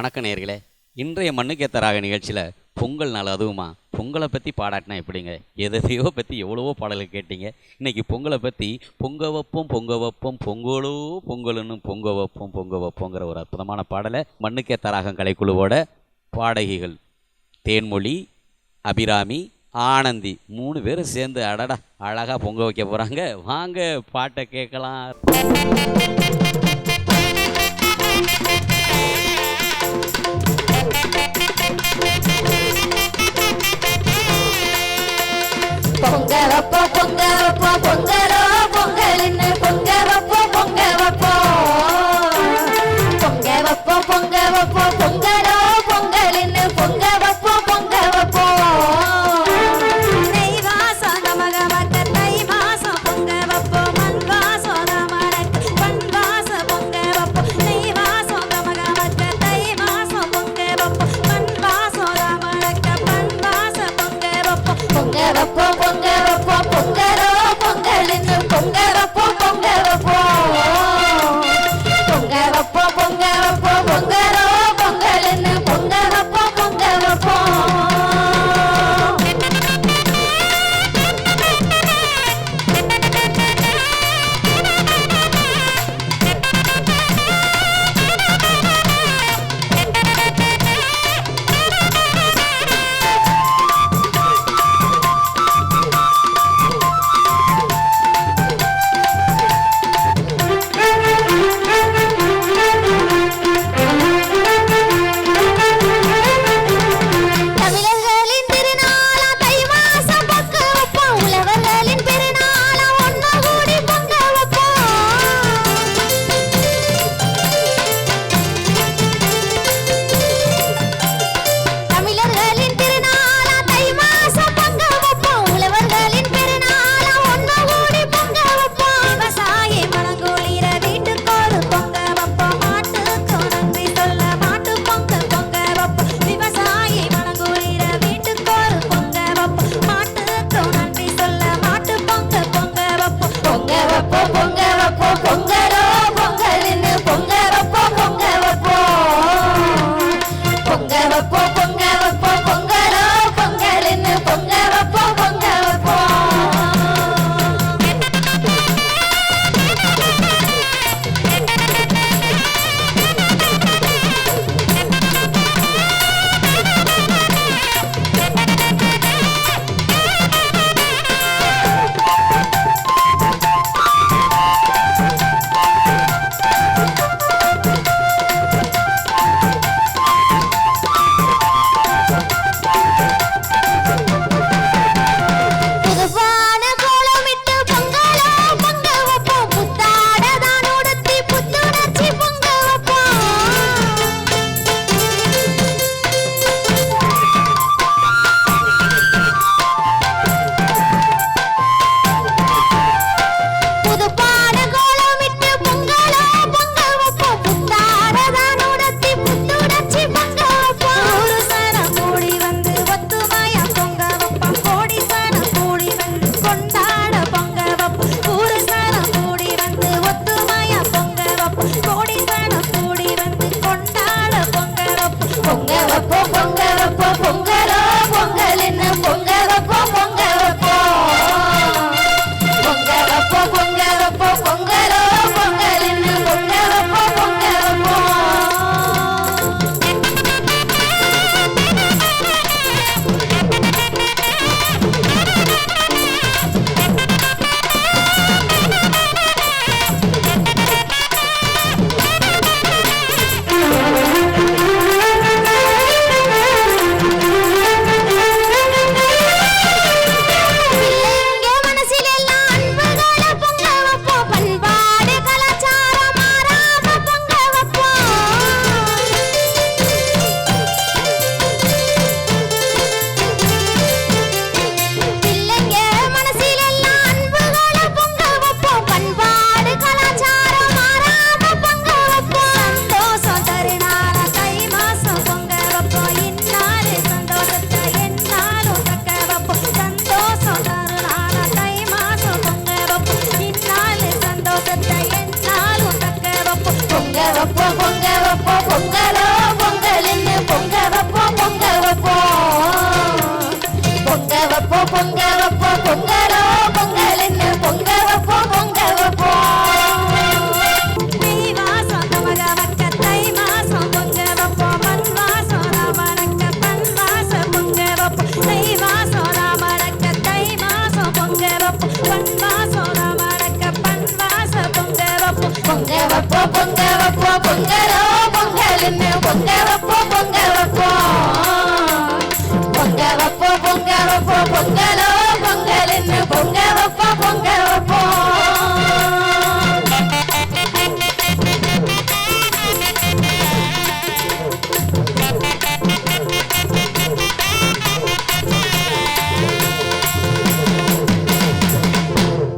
வணக்க நேர்களே இன்றைய மண்ணுக்கேத்தராக நிகழ்ச்சியில் பொங்கல் நாள் அதுவுமா? பொங்கலை பற்றி பாடாட்டினா எப்படிங்க? எதையோ பற்றி எவ்வளவோ பாடல்கள் கேட்டீங்க. இன்னைக்கு பொங்கலை பற்றி பொங்க வைப்போம் பொங்க வைப்போம் பொங்கலோ பொங்கலுன்னு பொங்க வைப்போம் பொங்க வைப்போங்கிற ஒரு அற்புதமான பாடலை மண்ணுக்கேத்தராகம் கலைக்குழுவோட பாடகிகள் தேன்மொழி அபிராமி ஆனந்தி மூணு பேரும் சேர்ந்து அடடா அழகாக பொங்க வைக்க போகிறாங்க வாங்க பாட்டை கேட்கலாம். பொங்கலப்போ பொங்கலப்போ பொங்க பொங்கலோ வைப்போ பொங்க வைப்போ பொங்கலோ பொங்கல்னு பொங்க வைப்போ பொங்க வைப்போ பொங்க வைப்போ பொங்க